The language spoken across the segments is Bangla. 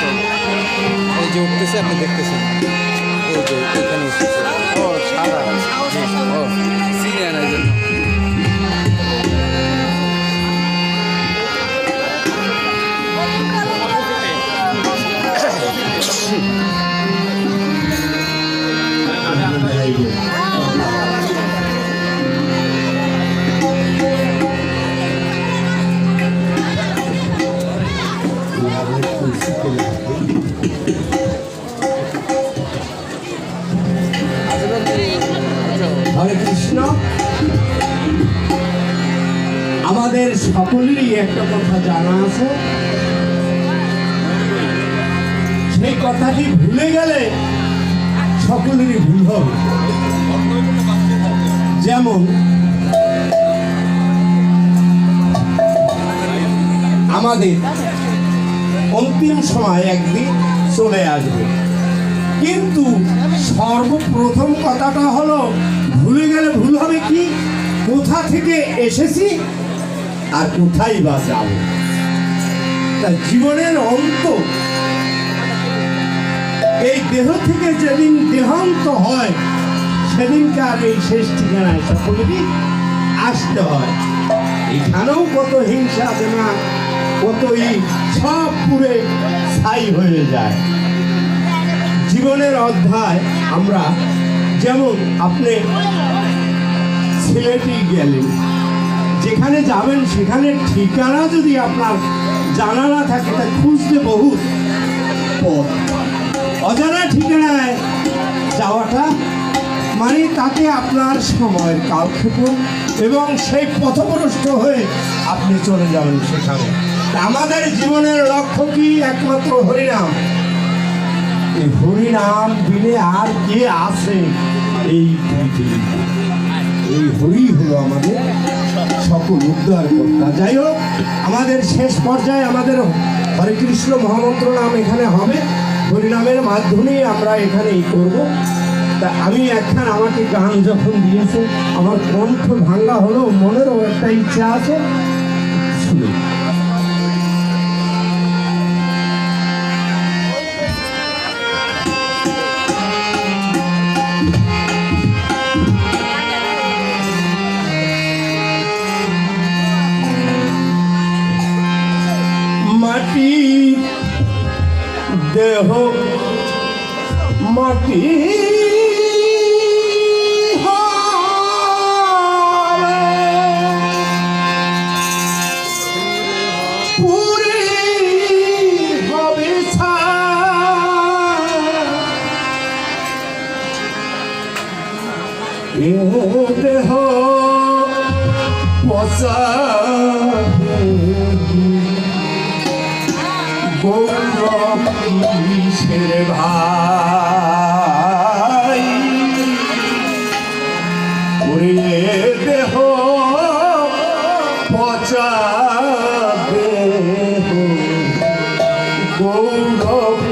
কত এই যে উঠতেছে আপনি দেখতেছেন? এই যে এখানে উঠতেছে ও সাদা। ও। চিনি সকলেরই একটা কথা জানা আছে। সেই কথাটি ভুলে গেলে সকলেরই ভুল হবে। যেমন, আমাদের অন্তিম সময় একদিন চলে আসবে। কিন্তু সর্বপ্রথম কথাটা হলো, ভুলে গেলে ভুল হবে কি? কোথা থেকে এসেছি? আর কোথায় বা যাব? তা জীবনের অন্ত। এই দেহ থেকে যেদিন দেহান্ত হয়, সেদিনকে আর এই শেষ ঠিকানায় সকলেরই আসতে হয়। এখানেও কত হিংসা দেনা কতই সব পুরে ছাই হয়ে যায়। জীবনের অধ্যায় আমরা যেমন আপনি সিলেটি গেলেন যেখানে যাবেন সেখানে ঠিকানা যদি আপনার জানা না থাকে, তা খুঁজতে পথ। অজানা ঠিকানায় যাওয়াটা মানে তাতে আপনার সময়ের কালক্ষেপণ এবং সেই পথভ্রষ্ট হয়ে আপনি চলে যাবেন সেখানে। আমাদের জীবনের লক্ষ্য কি একমাত্র হরিনাম? এই হরিনাম বিনে আর কে আছে এই পৃথিবীতে? এই হরি হলো আমাদের সকল উদ্ধার কর্তা। যাই হোক, আমাদের শেষ পর্যায়ে আমাদের হরে কৃষ্ণ মহামন্ত্র নাম এখানে হবে। হরিনামের মাধ্যমেই আমরা এখানেই করব। তা আমি একখান আমাকে গান যখন দিয়েছে, আমার কণ্ঠ ভাঙ্গা হলো মনেরও একটা ইচ্ছা আছে। শুনে দেহ মাটি। পুরে গৌরব কিসের ভাই। ওরে দেহ পচা দেহ। গৌরব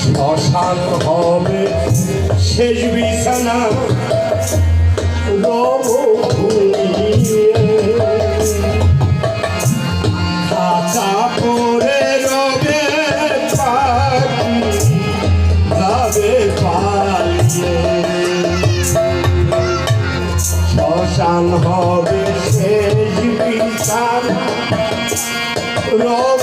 শ্মশান হবে শেষ সেই পিতা রব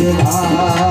রাধা